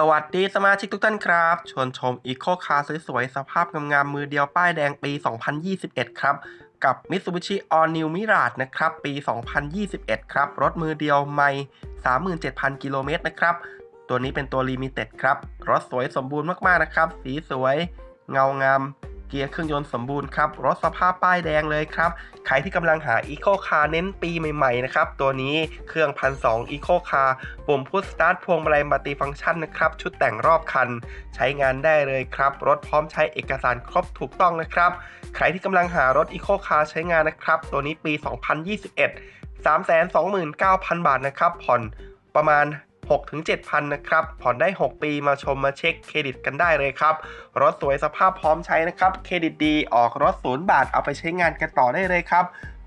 สวัสดีสมาชิกทุกท่านครับ ชวนชมอีโคคาร์สวยๆ สภาพงามๆ มือเดียวป้ายแดงปี 2021 ครับ กับ Mitsubishi All New Mirage นะครับ ปี 2021 ครับ รถมือเดียวไม่ 37,000 กิโลเมตรนะครับ ตัวนี้เป็นตัวลิมิเต็ดครับ รถสวยสมบูรณ์มากๆ นะครับ สีสวย เงางาม เกียร์เครื่องยนต์สมบูรณ์ครับ รถสภาพป้ายแดงเลยครับ ใครที่กำลังหา Eco Car เน้นปีใหม่ๆนะครับ ตัวนี้เครื่องพันสอง Eco Car ปุ่มพุชสตาร์ทพวงมาลัยมัลติฟังก์ชันนะครับ ชุดแต่งรอบคัน ใช้งานได้เลยครับ รถพร้อมใช้เอกสารครบถูกต้องนะครับ ใครที่กำลังหารถ Eco Car ใช้งานนะครับ ตัวนี้ปี 2021 329,000 บาทนะครับ ผ่อนประมาณ 6-7,000 นะครับ ผ่อนได้ 6 ปีมาชมมาเช็คเครดิตกันได้เลยครับ รถสวยสภาพพร้อมใช้นะครับ เครดิตดีออกรถศูนย์บาทเอาไปใช้งานกันต่อได้เลยครับ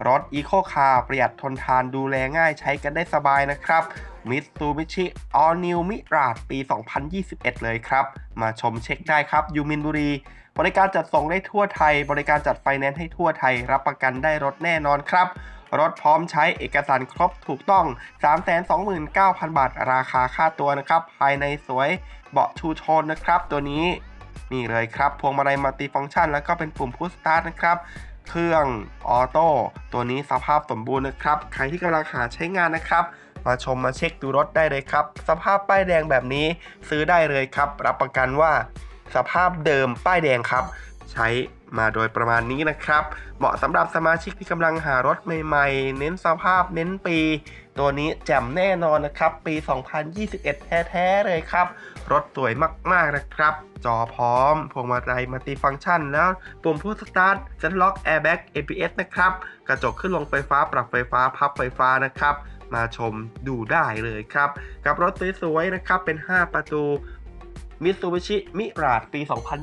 รถ Eco Car ประหยัดทนทานดูแลง่ายใช้กันได้สบายนะครับ Mitsubishi All New Mirage ปี 2021 เลยครับ มาชมเช็คได้ครับยูมินบุรี บริการจัดส่งได้ทั่วไทย บริการจัดไฟแนนซ์ให้ทั่วไทย รับประกันได้รถแน่นอนครับ รถพร้อมใช้เอกสารครบถูกต้อง 329,000 บาทราคาค่าตัวนะครับ ภายในสวยเบาะชูชนนะครับ ตัวนี้นี่เลยครับพวงมาลัยมัลติฟังก์ชัน แล้วก็เป็นปุ่มพุชสตาร์ทนะครับเครื่องออโต้ตัวนี้สภาพสมบูรณ์นะครับ ใครที่กำลังหาใช้งานนะครับ มาชมมาเช็คดูรถได้เลยครับ สภาพป้ายแดงแบบนี้ซื้อได้เลยครับ รับประกันว่า สภาพเดิมป้ายแดงครับ ใช้ มาโดยประมาณนี้นะครับ เหมาะสำหรับสมาชิกที่กำลังหารถใหม่ๆ เน้นสภาพเน้นปี ตัวนี้แจ่มแน่นอนนะครับ ปี 2021 แท้ๆเลยครับ รถสวยมากๆนะครับ จอพร้อม พวงมาลัยมัลติฟังก์ชัน แล้วปุ่มพูดสตาร์ทเซ็นล็อกแอร์แบ็ก ABS นะครับ กระจกขึ้นลงไฟฟ้าปรับไฟฟ้าพับไฟฟ้านะครับมาชมดูได้เลยครับ กับรถสวยๆนะครับเป็น 5 ประตู Mitsubishi Mirage ปี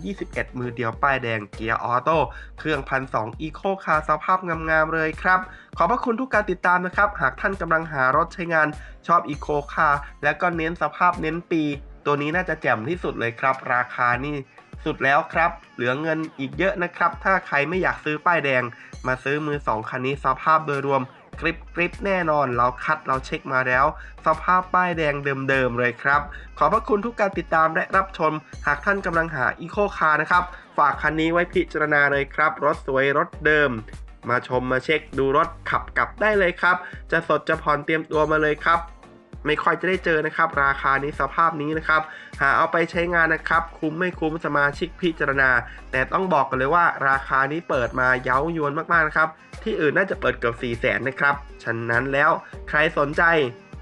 2021 มือเดียวป้ายแดงเกียร์ออโต้เครื่องพันสองอีโคคาร์สภาพงามๆเลยครับ ขอบพระคุณทุกการติดตามนะครับ หากท่านกำลังหารถใช้งานชอบอีโคคาร์และก็เน้นสภาพเน้นปี ตัวนี้น่าจะแจ่มที่สุดเลยครับ ราคานี่สุดแล้วครับ เหลือเงินอีกเยอะนะครับ ถ้าใครไม่อยากซื้อป้ายแดง มาซื้อมือสองคันนี้สภาพโดยรวม กริบกริบแน่นอน เราคัดเราเช็คมาแล้ว สภาพป้ายแดงเดิมๆเลยครับ ขอบพระคุณทุกการติดตามและรับชม หากท่านกำลังหาอีโคคาร์นะครับ ฝากคันนี้ไว้พิจารณาเลยครับ รถสวยรถเดิมมาชมมาเช็คดูรถขับกลับได้เลยครับ จะสดจะผ่อนเตรียมตัวมาเลยครับ ไม่ค่อยจะได้เจอนะครับ ราคานี้สภาพนี้นะครับ หาเอาไปใช้งานนะครับ คุ้มไม่คุ้มสมาชิกพิจารณา แต่ต้องบอกกันเลยว่า ราคานี้เปิดมาเย้ายวนมากๆนะครับ ที่อื่นน่าจะเปิดเกือบ4 0 0แสนนะครับ ฉะนั้นแล้วใครสนใจ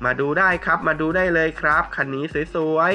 มาดูได้ครับ มาดูได้เลยครับ คันนี้สวย